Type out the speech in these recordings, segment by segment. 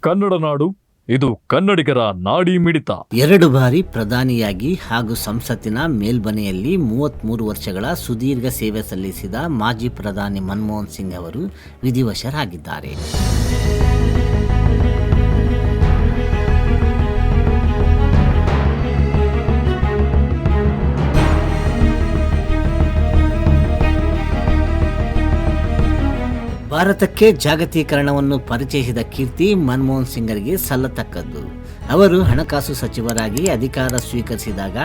ಕನ್ನಡ ನಾಡು, ಇದು ಕನ್ನಡಿಗರ ನಾಡಿ ಮಿಡಿತ. ಎರಡು ಬಾರಿ ಪ್ರಧಾನಿಯಾಗಿ ಹಾಗೂ ಸಂಸತ್ತಿನ ಮೇಲ್ಮನೆಯಲ್ಲಿ ಮೂವತ್ತ್ಮೂರು ವರ್ಷಗಳ ಸುದೀರ್ಘ ಸೇವೆ ಸಲ್ಲಿಸಿದ ಮಾಜಿ ಪ್ರಧಾನಿ ಮನಮೋಹನ್ ಸಿಂಗ್ ಅವರು ವಿಧಿವಶರಾಗಿದ್ದಾರೆ. ಭಾರತಕ್ಕೆ ಜಾಗತೀಕರಣವನ್ನು ಪರಿಚಯಿಸಿದ ಕೀರ್ತಿ ಮನಮೋಹನ್ ಸಿಂಗರಿಗೆ ಸಲ್ಲತಕ್ಕದ್ದು. ಅವರು ಹಣಕಾಸು ಸಚಿವರಾಗಿ ಅಧಿಕಾರ ಸ್ವೀಕರಿಸಿದಾಗ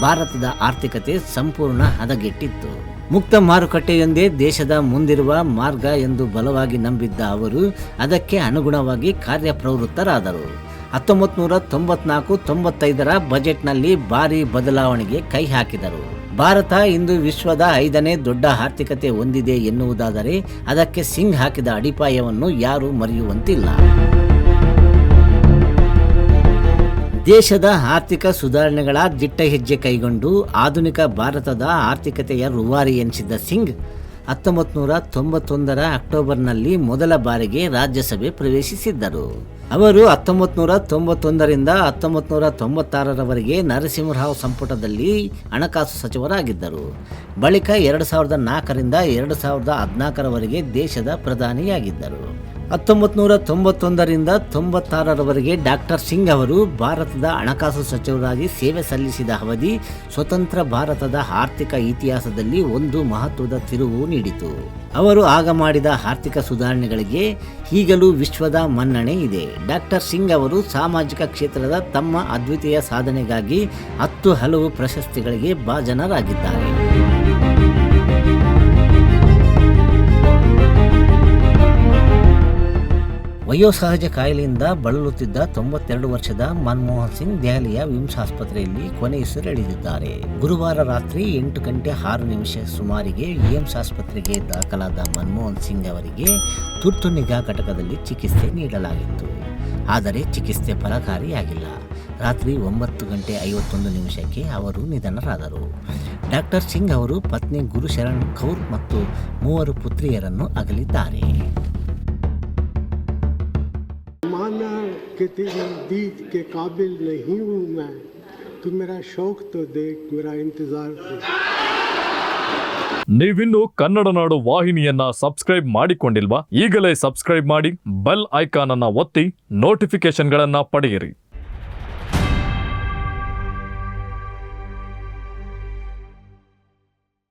ಭಾರತದ ಆರ್ಥಿಕತೆ ಸಂಪೂರ್ಣ ಹದಗೆಟ್ಟಿತ್ತು. ಮುಕ್ತ ಮಾರುಕಟ್ಟೆಯೊಂದೇ ದೇಶದ ಮುಂದಿರುವ ಮಾರ್ಗ ಎಂದು ಬಲವಾಗಿ ನಂಬಿದ್ದ ಅವರು ಅದಕ್ಕೆ ಅನುಗುಣವಾಗಿ ಕಾರ್ಯಪ್ರವೃತ್ತರಾದರು. ಹತ್ತೊಂಬತ್ತು ನೂರ ತೊಂಬತ್ನಾಲ್ಕು ತೊಂಬತ್ತೈದರ ಬಜೆಟ್ನಲ್ಲಿ ಭಾರಿ ಬದಲಾವಣೆಗೆ ಕೈ ಹಾಕಿದರು. ಭಾರತ ಇಂದು ವಿಶ್ವದ ಐದನೇ ದೊಡ್ಡ ಆರ್ಥಿಕತೆ ಹೊಂದಿದೆ ಎನ್ನುವುದಾದರೆ ಅದಕ್ಕೆ ಸಿಂಗ್ ಹಾಕಿದ ಅಡಿಪಾಯವನ್ನು ಯಾರೂ ಮರೆಯುವಂತಿಲ್ಲ. ದೇಶದ ಆರ್ಥಿಕ ಸುಧಾರಣೆಗಳ ದಿಟ್ಟ ಹೆಜ್ಜೆ ಕೈಗೊಂಡು ಆಧುನಿಕ ಭಾರತದ ಆರ್ಥಿಕತೆಯ ರುವಾರಿ ಎನಿಸಿದ್ದ ಸಿಂಗ್ ಹತ್ತೊಂಬತ್ತು ನೂರ ತೊಂಬತ್ತೊಂದರ ಅಕ್ಟೋಬರ್ನಲ್ಲಿ ಮೊದಲ ಬಾರಿಗೆ ರಾಜ್ಯಸಭೆ ಪ್ರವೇಶಿಸಿದ್ದರು. ಅವರು ಹತ್ತೊಂಬತ್ತು ನೂರ ತೊಂಬತ್ತೊಂದರಿಂದ ಹತ್ತೊಂಬತ್ತು ನೂರ ತೊಂಬತ್ತಾರರವರೆಗೆ ನರಸಿಂಹರಾವ್ ಸಂಪುಟದಲ್ಲಿ ಹಣಕಾಸು ಸಚಿವರಾಗಿದ್ದರು. ಬಳಿಕ ಎರಡು ಸಾವಿರದ ನಾಲ್ಕರಿಂದ ಎರಡು ಸಾವಿರದ ಹದಿನಾಲ್ಕರವರೆಗೆ ದೇಶದ ಪ್ರಧಾನಿಯಾಗಿದ್ದರು. ಹತ್ತೊಂಬತ್ತು ನೂರ ತೊಂಬತ್ತೊಂದರಿಂದ ತೊಂಬತ್ತಾರರವರೆಗೆ ಡಾಕ್ಟರ್ ಸಿಂಗ್ ಅವರು ಭಾರತದ ಹಣಕಾಸು ಸಚಿವರಾಗಿ ಸೇವೆ ಸಲ್ಲಿಸಿದ ಅವಧಿ ಸ್ವತಂತ್ರ ಭಾರತದ ಆರ್ಥಿಕ ಇತಿಹಾಸದಲ್ಲಿ ಒಂದು ಮಹತ್ವದ ತಿರುವು ನೀಡಿತು. ಅವರು ಆಗ ಮಾಡಿದ ಆರ್ಥಿಕ ಸುಧಾರಣೆಗಳಿಗೆ ಈಗಲೂ ವಿಶ್ವದ ಮನ್ನಣೆ ಇದೆ. ಡಾಕ್ಟರ್ ಸಿಂಗ್ ಅವರು ಸಾಮಾಜಿಕ ಕ್ಷೇತ್ರದ ತಮ್ಮ ಅದ್ವಿತೀಯ ಸಾಧನೆಗಾಗಿ ಹತ್ತು ಹಲವು ಪ್ರಶಸ್ತಿಗಳಿಗೆ ಭಾಜನರಾಗಿದ್ದಾರೆ. ವಯೋಸಹಜ ಕಾಯಿಲೆಯಿಂದ ಬಳಲುತ್ತಿದ್ದ ತೊಂಬತ್ತೆರಡು ವರ್ಷದ ಮನಮೋಹನ್ ಸಿಂಗ್ ದೆಹಲಿಯ ವಿಮ್ಸ್ ಆಸ್ಪತ್ರೆಯಲ್ಲಿ ಕೊನೆಯುಸಿರೆಳೆದಿದ್ದಾರೆ ಗುರುವಾರ ರಾತ್ರಿ ಎಂಟು ಗಂಟೆ ಆರು ನಿಮಿಷ ಸುಮಾರಿಗೆ ಏಮ್ಸ್ ಆಸ್ಪತ್ರೆಗೆ ದಾಖಲಾದ ಮನಮೋಹನ್ ಸಿಂಗ್ ಅವರಿಗೆ ತುರ್ತು ನಿಗಾ ಘಟಕದಲ್ಲಿ ಚಿಕಿತ್ಸೆ ನೀಡಲಾಗಿತ್ತು. ಆದರೆ ಚಿಕಿತ್ಸೆ ಫಲಕಾರಿಯಾಗಿಲ್ಲ. ರಾತ್ರಿ ಒಂಬತ್ತು ಗಂಟೆ ಐವತ್ತೊಂದು ನಿಮಿಷಕ್ಕೆ ಅವರು ನಿಧನರಾದರು. ಡಾಕ್ಟರ್ ಸಿಂಗ್ ಅವರು ಪತ್ನಿ ಗುರುಶರಣ್ ಕೌರ್ ಮತ್ತು ಮೂವರು ಪುತ್ರಿಯರನ್ನು ಅಗಲಿದ್ದಾರೆ. कि तेरी दीद के काबिल नहीं हूँ मैं तू मेरा शौक तो देख मेरा इंतज़ार देख ನೀವಿನ್ನು ಕನ್ನಡ ನಾಡು ವಾಹಿನಿಯನ್ನ ಸಬ್ಸ್ಕ್ರೈಬ್ ಮಾಡಿಕೊಂಡಿಲ್ವಾ ಈಗಲೇ ಸಬ್ಸ್ಕ್ರೈಬ್ ಮಾಡಿ ಬೆಲ್ ಐಕಾನ್ ಅನ್ನ ಒತ್ತಿ ನೋಟಿಫಿಕೇಶನ್ಗಳನ್ನ ಪಡೆಯಿರಿ